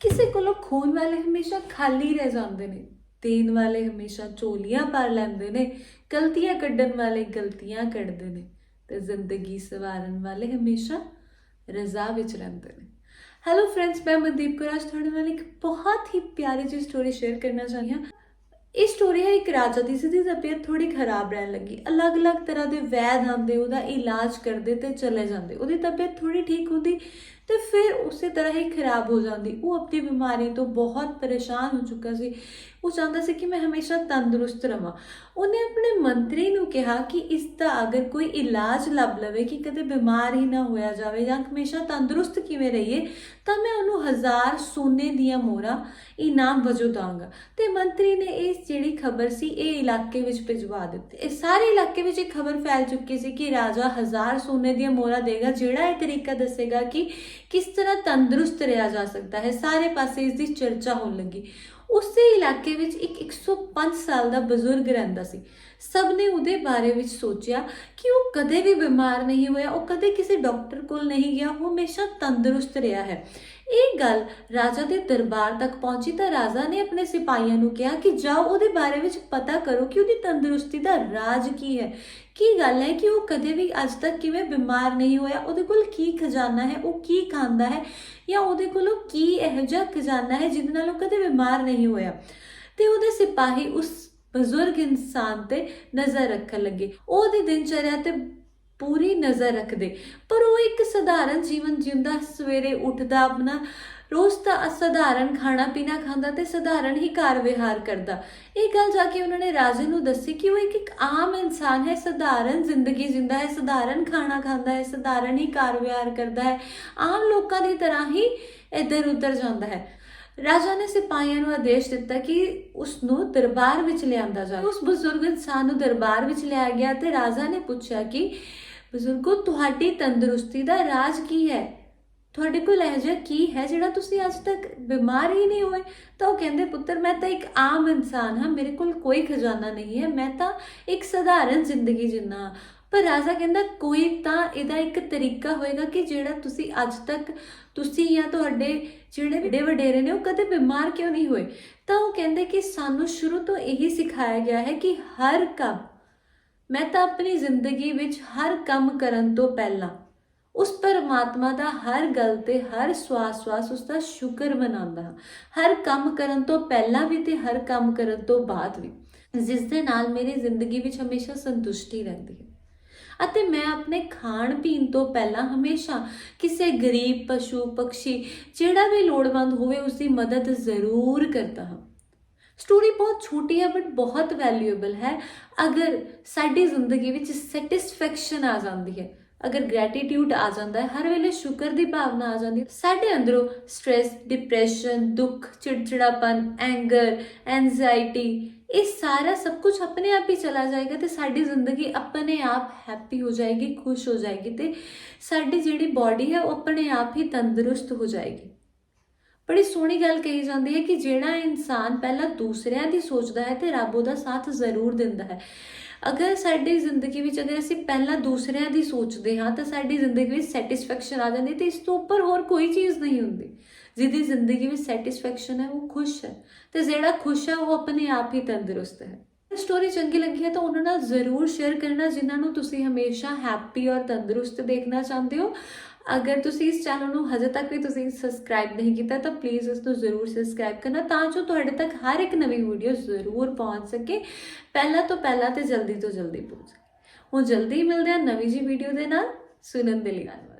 ਕਿਸੇ ਕੋਲੋਂ ਖੂਨ ਵਾਲੇ ਹਮੇਸ਼ਾ ਖਾਲੀ ਰਹਿ ਜਾਂਦੇ ਨੇ। ਦੇਣ ਵਾਲੇ ਹਮੇਸ਼ਾ ਝੋਲੀਆਂ ਭਰ ਲੈਂਦੇ ਨੇ, ਗਲਤੀਆਂ ਕੱਢਣ ਵਾਲੇ ਗਲਤੀਆਂ ਕੱਢਦੇ ਨੇ ਤੇ ਜ਼ਿੰਦਗੀ ਸਵਾਰਨ ਵਾਲੇ ਹਮੇਸ਼ਾ ਰਜ਼ਾ ਵਿੱਚ ਰਹਿੰਦੇ ਨੇ। ਹੈਲੋ ਫਰੈਂਡਸ ਮੈਂ ਮਨਦੀਪ ਕੌਰ, ਅੱਜ ਤੁਹਾਡੇ ਨਾਲ ਇੱਕ ਬਹੁਤ ਹੀ ਪਿਆਰੀ ਜਿਹੀ ਸਟੋਰੀ ਸ਼ੇਅਰ ਕਰਨਾ ਚਾਹੁੰਦੀ ਹਾਂ। ਇਹ ਸਟੋਰੀ ਹੈ, ਇੱਕ ਰਾਜਾ ਦੀ ਸੀ ਦੀ ਤਬੀਅਤ ਥੋੜੀ ਖਰਾਬ ਰਹਿਣ ਲੱਗੀ। ਅਲੱਗ-ਅਲੱਗ ਤਰ੍ਹਾਂ ਦੇ ਵੈਦ ਆਉਂਦੇ, ਉਹਦਾ ਇਲਾਜ ਕਰਦੇ ਤੇ ਚਲੇ ਜਾਂਦੇ। ਉਹਦੀ ਤਬੀਅਤ ਥੋੜੀ ਠੀਕ ਹੁੰਦੀ ਤੇ ਫਿਰ ਉਸੇ ਤਰ੍ਹਾਂ ਹੀ ਖਰਾਬ ਹੋ ਜਾਂਦੀ। ਉਹ ਆਪਣੀ ਬਿਮਾਰੀ ਤੋਂ ਬਹੁਤ ਪਰੇਸ਼ਾਨ ਹੋ ਚੁੱਕਾ ਸੀ। ਉਹ ਚਾਹੁੰਦਾ ਸੀ ਕਿ ਮੈਂ ਹਮੇਸ਼ਾ ਤੰਦਰੁਸਤ ਰਵਾਂ। ਉਹਨੇ ਆਪਣੇ ਮੰਤਰੀ ਨੂੰ ਕਿਹਾ ਕਿ ਇਸ ਦਾ ਅਗਰ ਕੋਈ ਇਲਾਜ ਲੱਭ ਲਵੇ ਕਿ ਕਦੇ ਬਿਮਾਰ ਹੀ ਨਾ ਹੋਇਆ ਜਾਵੇ ਜਾਂ ਹਮੇਸ਼ਾ ਤੰਦਰੁਸਤ ਕਿਵੇਂ ਰਹੀਏ, ਤਾਂ ਮੈਂ ਉਹਨੂੰ ਹਜ਼ਾਰ ਸੋਨੇ ਦੀਆਂ ਮੋਹਰਾਂ ਇਨਾਮ ਵਜੋਂ ਦਾਂਗਾ। ਤੇ ਮੰਤਰੀ ਨੇ ਇਸ ਜਿਹੜੀ ਖਬਰ ਸੀ ਇਹ ਇਲਾਕੇ ਵਿੱਚ ਭਿਜਵਾ ਦਿੱਤੀ। ਇਹ ਸਾਰੇ ਇਲਾਕੇ ਵਿੱਚ ਇਹ ਖਬਰ ਫੈਲ ਚੁੱਕੀ ਸੀ ਕਿ ਰਾਜਾ ਹਜ਼ਾਰ ਸੋਨੇ ਦੀਆਂ ਮੋਹਰਾਂ ਦੇਗਾ, ਜਿਹੜਾ ਇਹ ਤਰੀਕਾ ਦੱਸੇਗਾ ਕਿ ਕਿਸ ਤਰ੍ਹਾਂ ਤੰਦਰੁਸਤ ਰਿਹਾ ਜਾ ਸਕਦਾ ਹੈ। ਸਾਰੇ ਪਾਸੇ ਇਸ ਦੀ ਚਰਚਾ ਹੋਣ ਲੱਗੀ। ਉਸੇ ਇਲਾਕੇ ਵਿੱਚ ਇੱਕ 105 ਸਾਲ ਦਾ ਬਜ਼ੁਰਗ ਰਹਿੰਦਾ ਸੀ। ਸਭ ਨੇ ਉਹਦੇ ਬਾਰੇ ਵਿੱਚ ਸੋਚਿਆ ਕਿ ਉਹ ਕਦੇ ਵੀ ਬਿਮਾਰ ਨਹੀਂ ਹੋਇਆ, ਉਹ ਕਦੇ ਕਿਸੇ ਡਾਕਟਰ ਕੋਲ ਨਹੀਂ ਗਿਆ, ਉਹ ਹਮੇਸ਼ਾ ਤੰਦਰੁਸਤ ਰਿਹਾ ਹੈ। ਇਹ ਗੱਲ ਰਾਜਾ ਦੇ ਦਰਬਾਰ ਤੱਕ ਪਹੁੰਚੀ ਤਾਂ ਰਾਜਾ ਨੇ ਆਪਣੇ ਸਿਪਾਹੀਆਂ ਨੂੰ ਕਿਹਾ ਕਿ ਜਾਓ, ਉਹਦੇ ਬਾਰੇ ਵਿੱਚ ਪਤਾ ਕਰੋ ਕਿ ਉਹਦੀ ਤੰਦਰੁਸਤੀ ਦਾ ਰਾਜ ਕੀ ਹੈ। ਕੀ ਗੱਲ ਹੈ ਕਿ ਉਹ ਕਦੇ ਵੀ ਅੱਜ ਤੱਕ ਕਿਵੇਂ ਬਿਮਾਰ ਨਹੀਂ ਹੋਇਆ? ਉਹਦੇ ਕੋਲ ਕੀ ਖਜ਼ਾਨਾ ਹੈ? ਉਹ ਕੀ ਖਾਂਦਾ ਹੈ? ਜਾਂ ਉਹਦੇ ਕੋਲੋਂ ਕੀ ਇਹੋ ਜਿਹਾ ਖਜ਼ਾਨਾ ਹੈ ਜਿਹਦੇ ਨਾਲ ਉਹ ਕਦੇ ਬਿਮਾਰ ਨਹੀਂ ਹੋਇਆ? ਤੇ ਉਹਦੇ ਸਿਪਾਹੀ ਉਸ ਬਜ਼ੁਰਗ ਇਨਸਾਨ ਤੇ ਨਜ਼ਰ ਰੱਖਣ ਲੱਗੇ। ਉਹਦੀ ਦਿਨਚਰਿਆ ਤੇ ਪੂਰੀ ਨਜ਼ਰ ਰੱਖਦੇ। ਪਰ ਉਹ ਇੱਕ ਸਧਾਰਨ ਜੀਵਨ ਜਿਉਂਦਾ ਸਵੇਰੇ ਉੱਠਦਾ ਆਪਣਾ ਰੋਜ਼ ਤਾਂ ਸਧਾਰਨ ਖਾਣਾ ਪੀਣਾ ਖਾਂਦਾ ਤੇ ਸਧਾਰਨ ਹੀ ਕਾਰ ਵਿਹਾਰ ਕਰਦਾ। ਇਹ ਗੱਲ ਜਾ ਕੇ ਉਹਨਾਂ ਨੇ ਰਾਜੇ ਨੂੰ ਦੱਸੀ ਕਿ ਉਹ ਇੱਕ ਇੱਕ ਆਮ ਇਨਸਾਨ ਹੈ, ਸਧਾਰਨ ਜ਼ਿੰਦਗੀ ਜਿੰਦਾ ਹੈ, ਸਧਾਰਨ ਖਾਣਾ ਖਾਂਦਾ ਹੈ, ਸਧਾਰਨ ਹੀ ਕਾਰ ਵਿਹਾਰ ਕਰਦਾ ਹੈ, ਆਮ ਲੋਕਾਂ ਦੀ ਤਰ੍ਹਾਂ ਹੀ ਇੱਧਰ ਉੱਧਰ ਜਾਂਦਾ ਹੈ। ਰਾਜਾ ਨੇ ਸਿਪਾਹੀਆਂ ਨੂੰ ਆਦੇਸ਼ ਦਿੱਤਾ ਕਿ ਉਸ ਨੂੰ ਦਰਬਾਰ ਵਿੱਚ ਲਿਆਂਦਾ ਜਾਵੇ। ਉਸ ਬਜ਼ੁਰਗ ਇਨਸਾਨ ਨੂੰ ਦਰਬਾਰ ਵਿੱਚ ਲਿਆ ਗਿਆ ਤੇ ਰਾਜਾ ਨੇ ਪੁੱਛਿਆ ਕਿ, ਬਜ਼ੁਰਗੋ, ਤੁਹਾਡੀ ਤੰਦਰੁਸਤੀ ਦਾ ਰਾਜ ਕੀ ਹੈ? ਤੁਹਾਡੇ ਕੋਲ ਇਹ ਜਿਹਾ ਕੀ ਹੈ ਜਿਹੜਾ ਤੁਸੀਂ ਅੱਜ ਤੱਕ ਬਿਮਾਰ ਹੀ ਨਹੀਂ ਹੋਏ ਤਾਂ ਉਹ ਕਹਿੰਦੇ, ਪੁੱਤਰ, ਮੈਂ ਤਾਂ ਇੱਕ ਆਮ ਇਨਸਾਨ ਹਾਂ, ਮੇਰੇ ਕੋਲ ਕੋਈ ਖਜ਼ਾਨਾ ਨਹੀਂ ਹੈ, ਮੈਂ ਤਾਂ ਇੱਕ ਸਧਾਰਨ ਜ਼ਿੰਦਗੀ ਜਿੰਨਾ ਹਾਂ। ਪਰ ਰਾਜਾ ਕਹਿੰਦਾ, ਕੋਈ ਤਾਂ ਇਹਦਾ ਇੱਕ ਤਰੀਕਾ ਹੋਏਗਾ ਕਿ ਜਿਹੜਾ ਤੁਸੀਂ ਅੱਜ ਤੱਕ ਤੁਸੀਂ ਜਾਂ ਤੁਹਾਡੇ ਜਿਹੜੇ ਵੱਡੇ ਵਡੇਰੇ ਨੇ, ਉਹ ਕਦੇ ਬਿਮਾਰ ਕਿਉਂ ਨਹੀਂ ਹੋਏ ਤਾਂ ਉਹ ਕਹਿੰਦੇ ਕਿ ਸਾਨੂੰ ਸ਼ੁਰੂ ਤੋਂ ਇਹੀ ਸਿਖਾਇਆ ਗਿਆ ਹੈ ਕਿ ਹਰ ਕੰਮ, ਮੈਂ ਤਾਂ ਆਪਣੀ ਜ਼ਿੰਦਗੀ ਵਿੱਚ ਹਰ ਕੰਮ ਕਰਨ ਤੋਂ ਪਹਿਲਾਂ ਉਸ ਪਰਮਾਤਮਾ ਦਾ ਹਰ ਗੱਲ ਤੇ ਹਰ ਸਵਾਸ ਸਵਾਸ ਉਸ ਦਾ ਸ਼ੁਕਰ ਮਨਾਉਂਦਾ ਹਾਂ। ਹਰ ਕੰਮ ਕਰਨ ਤੋਂ ਪਹਿਲਾਂ ਵੀ ਤੇ ਹਰ ਕੰਮ ਕਰਨ ਤੋਂ ਬਾਅਦ ਵੀ। ਜਿਸ ਦੇ ਨਾਲ ਮੇਰੀ ਜ਼ਿੰਦਗੀ ਵਿੱਚ ਹਮੇਸ਼ਾ ਸੰਤੁਸ਼ਟੀ ਰਹਿੰਦੀ ਹੈ। ਅਤੇ ਮੈਂ ਆਪਣੇ ਖਾਣ ਪੀਣ ਤੋਂ ਪਹਿਲਾਂ ਹਮੇਸ਼ਾ ਕਿਸੇ ਗਰੀਬ, ਪਸ਼ੂ ਪਕਸ਼ੀ ਜਿਹੜਾ ਵੀ ਲੋੜਵੰਦ ਹੋਵੇ ਉਸ ਦੀ ਮਦਦ ਜ਼ਰੂਰ ਕਰਦਾ ਹਾਂ। ਸਟੋਰੀ ਬਹੁਤ ਛੋਟੀ ਹੈ ਬਟ ਬਹੁਤ ਵੈਲਿਊਏਬਲ ਹੈ। ਅਗਰ ਸਾਡੀ ਜ਼ਿੰਦਗੀ ਵਿੱਚ ਸੈਟੀਸਫੈਕਸ਼ਨ ਆ ਜਾਂਦੀ ਹੈ ਅਗਰ ਗ੍ਰੈਟੀਟਿਊਡ ਆ ਜਾਂਦਾ ਹੈ, ਹਰ ਵੇਲੇ ਸ਼ੁਕਰ ਦੀ ਭਾਵਨਾ ਆ ਜਾਂਦੀ ਹੈ। ਸਾਡੇ ਅੰਦਰੋਂ ਸਟ्रेस ਡਿਪਰੈਸ਼ਨ ਦੁੱਖ, ਚਿੜਚਿੜਾਪਨ ਐਂਗਰ ਐਂਜ਼ਾਇਟੀ ਇਹ ਸਾਰਾ ਸਭ ਕੁਝ ਆਪਣੇ ਆਪ ਹੀ ਚਲਾ ਜਾਏਗਾ ਤੇ ਸਾਡੀ ਜ਼ਿੰਦਗੀ ਆਪਣੇ ਆਪ ਹੈਪੀ ਹੋ ਜਾਏਗੀ, ਖੁਸ਼ ਹੋ ਜਾਏਗੀ ਤੇ ਸਾਡੀ ਜਿਹੜੀ ਬਾਡੀ ਹੈ, ਉਹ ਆਪਣੇ ਆਪ ਹੀ ਤੰਦਰੁਸਤ ਹੋ ਜਾਏਗੀ। ਬੜੀ ਸੋਹਣੀ ਗੱਲ ਕਹੀ ਜਾਂਦੀ ਹੈ ਕਿ ਜਿਹੜਾ ਇਨਸਾਨ ਪਹਿਲਾਂ ਦੂਸਰਿਆਂ ਦੀ ਸੋਚਦਾ ਹੈ ਤੇ ਰੱਬ ਉਹਦਾ ਸਾਥ ਜ਼ਰੂਰ ਦਿੰਦਾ ਹੈ। ਅਗਰ ਸਾਡੀ ਜ਼ਿੰਦਗੀ ਵਿੱਚ ਅਗਰ ਅਸੀਂ ਪਹਿਲਾਂ ਦੂਸਰਿਆਂ ਦੀ ਸੋਚਦੇ ਹਾਂ, ਤਾਂ ਸਾਡੀ ਜ਼ਿੰਦਗੀ ਵਿੱਚ ਸੈਟੀਸਫੈਕਸ਼ਨ ਆ ਜਾਂਦੀ ਤੇ ਇਸ ਤੋਂ ਉੱਪਰ ਹੋਰ ਕੋਈ ਚੀਜ਼ ਨਹੀਂ ਹੁੰਦੀ। ਜਿਹਦੀ ਜ਼ਿੰਦਗੀ ਵਿੱਚ ਸੈਟੀਸਫੈਕਸ਼ਨ ਹੈ, ਉਹ ਖੁਸ਼ ਹੈ। ਤੇ ਜਿਹੜਾ ਖੁਸ਼ ਹੈ, ਉਹ ਆਪਣੇ ਆਪ ਹੀ ਤੰਦਰੁਸਤ ਹੈ। ਸਟੋਰੀ ਚੰਗੀ ਲੱਗੀ ਹੈ ਤਾਂ ਉਹਨਾਂ ਨਾਲ ਜ਼ਰੂਰ ਸ਼ੇਅਰ ਕਰਨਾ, ਜਿਨ੍ਹਾਂ ਨੂੰ ਤੁਸੀਂ ਹਮੇਸ਼ਾ ਹੈਪੀ ਔਰ ਤੰਦਰੁਸਤ ਦੇਖਣਾ ਚਾਹੁੰਦੇ ਹੋ। ਅਗਰ ਤੁਸੀਂ ਇਸ ਚੈਨਲ ਨੂੰ ਹਜੇ ਤੱਕ ਵੀ ਤੁਸੀਂ ਸਬਸਕ੍ਰਾਈਬ ਨਹੀਂ ਕੀਤਾ, ਤਾਂ ਪਲੀਜ਼ ਇਸ ਨੂੰ ਜ਼ਰੂਰ ਸਬਸਕ੍ਰਾਈਬ ਕਰਨਾ, ਤਾਂ ਜੋ ਤੁਹਾਡੇ ਤੱਕ ਹਰ ਇੱਕ ਨਵੀਂ ਵੀਡੀਓ ਜ਼ਰੂਰ ਪਹੁੰਚ ਸਕੇ। ਪਹਿਲਾਂ ਤੋਂ ਪਹਿਲਾਂ ਤੇ ਜਲਦੀ ਤੋਂ ਜਲਦੀ ਪਹੁੰਚ ਸਕੇ। ਹੁਣ ਜਲਦੀ ਮਿਲਦੇ ਹਾਂ ਨਵੀਂ ਜੀ ਵੀਡੀਓ ਦੇ ਨਾਲ। ਸੁਣਨ ਦੇ ਲਈ ਧੰਨਵਾਦ।